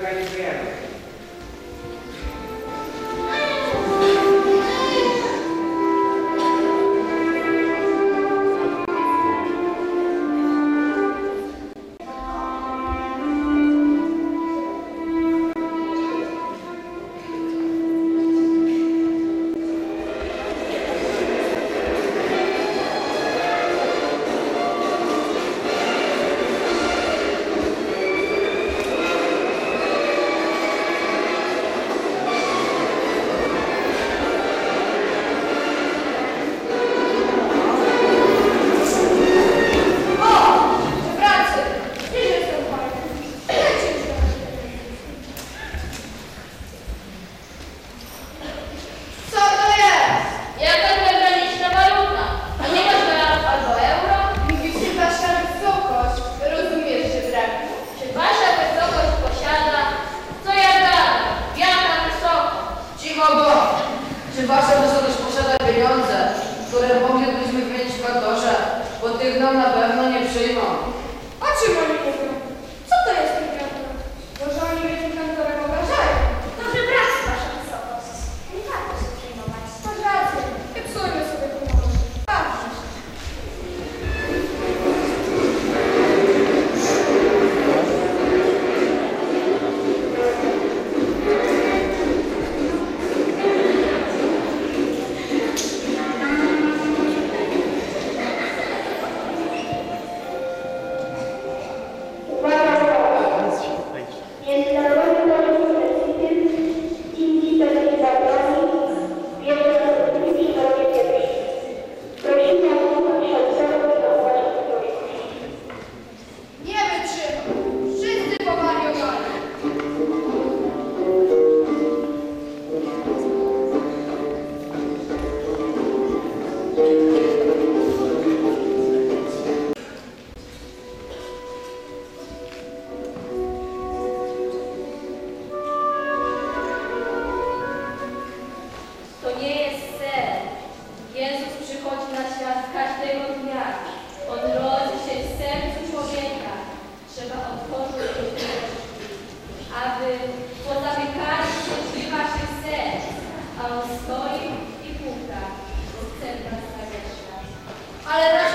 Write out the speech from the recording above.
Galileu. gdybyśmy mieć katorze, bo tych nam na pewno nie przyjmą. A czym oni mówią? Ale